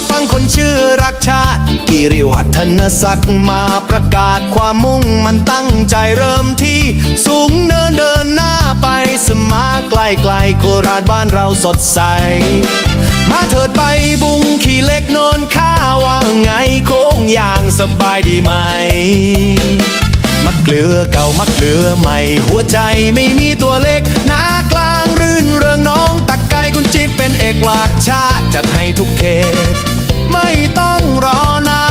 มาฟังคนชื่อรักชาติกิริวัฒนศักดิ์มาประกาศความมุ่งมันตั้งใจเริ่มที่สูงเนินเดินหน้าไปสมาใกล้ไกลๆโคราชบ้านเราสดใส มาเถิดไปบุงขี่เล็กโนนข้าว่าไงโค้งอย่างสบายดีไหมมักเกลือเก่ามักเกลือใหม่ หัวใจไม่มีตัวเล็ก จิ๊บเป็นเอกลักชาติจัดให้ทุกเขต ไม่ต้องรอนา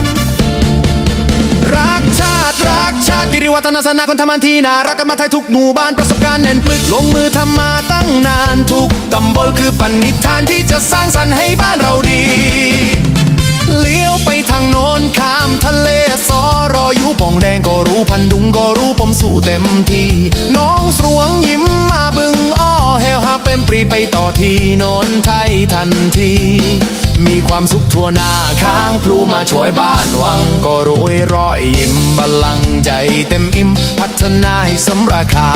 น รักชาติรักชาติกิริวัฒนศาสนาคนทำมันทีนารักกันมาไทยทุกหมู่บ้านประสบการณ์แน่นปึกลงมือทำมาตั้งนานทุกตำบลคือปณิธานที่จะสร้างสรรค์ให้บ้านเราดี เลี้ยวไปทางโน้นข้ามทะเลสอร ออยู่ป่องแดงก็รู้พันดุงก็รู้ผมสู้เต็มที่ น้องสวงยิ้มมาบึงอ้อเฮลฮาเป็นปรีไปต่อที่โนนไทยทันที มีความสุขทั่วหน้าข้างพลูมาช่วยบ้านวัง ก็รวยรอยยิ้มบัลลังใจเต็มอิ่ม พัฒนาให้สมราคา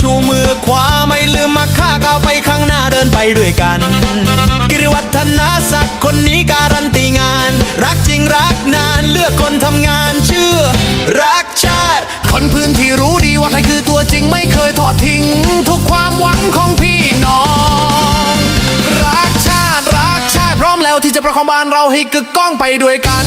ชูมือขวาไม่ลืมมาค่าก้าวไปข้างหน้าเดินไปด้วยกัน กิริวัฒนศักดิ์คนนี้การันตีงาน รักจริงรักนานเลือกคนทำงานเชื่อ รักชาติ คนพื้นที่รู้ดีว่าใครคือตัวจริงไม่เคยทอดทิ้ง ทุกความหวังของพี่น้อง รักชาติรักชาติพร้อมแล้วที่จะประคองบ้านเราให้กึกก้องไปด้วยกัน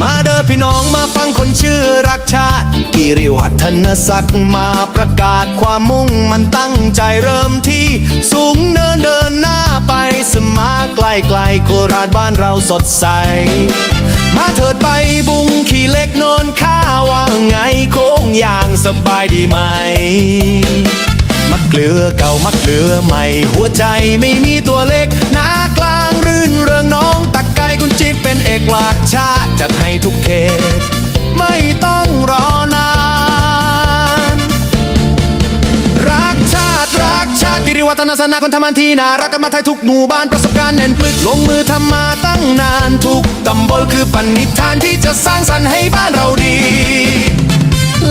มาเด้อพี่น้องมาฟังคนชื่อรักชาติกิริวัฒนศักดิ์มาประกาศความมุ่งมันตั้งใจเริ่มที่สูงเนินเดินหน้าไปสมาใกล้ไกลโคราชบ้านเราสดใส มาเถิดไปบุงขี่เล็กโนนข้าว่าไงโค้งอย่างสบายดีไหมมักเกลือเก่ามักเกลือใหม่ หัวใจไม่มีตัวเล็กหน้ากลางรื่นเริงน้องตักไก่คุณจิ๊บเป็นเอกลักษณ์ชาติ จัดให้ทุกเขต ไม่ต้องรอนาน รักชาติรักชาติกิริวัฒนศาสนาคนทำมันทีนารักกันมาไทยทุกหมู่บ้านประสบการณ์แน่นปึกลงมือทำมาตั้งนานทุกตำบลคือปณิธานที่จะสร้างสรรค์ให้บ้านเราดี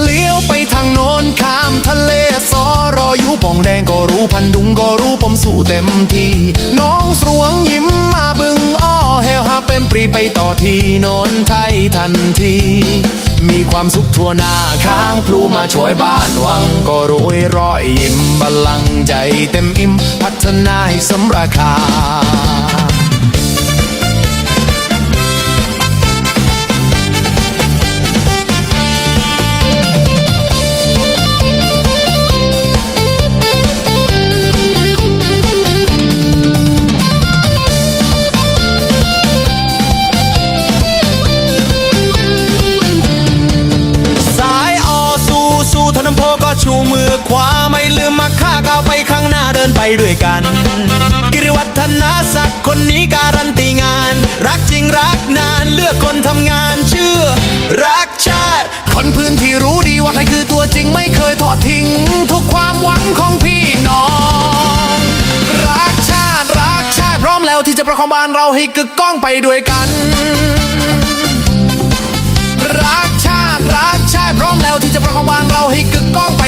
เลี้ยวไปทางโน้นข้ามทะเลสอรออยู่ปองแดงก็รู้พันดุงก็รู้ผมสู้เต็มที่น้อง รีไปต่อที่โนนไทยทันที มีความสุขทั่วหน้าข้างพลูมาช่วยบ้านวัง ก็รวยรอยยิ้มบาลังใจเต็มอิ่ม พัฒนาให้สมราคา ไปด้วยกัน กิริวัฒนาศักดิ์คนนี้การันตีงาน รักจริงรักนานเลือกคนทำงานเชื่อ รักชาติ คนพื้นที่รู้ดีว่าใครคือตัวจริงไม่เคยทอดทิ้ง ทุกความหวังของพี่น้อง รักชาติรักชาติพร้อมแล้วที่จะประคองบ้านเราให้กึกก้องไปด้วยกัน รักชาติรักชาติพร้อมแล้วที่จะประคองบ้านเราให้กึกก้องไป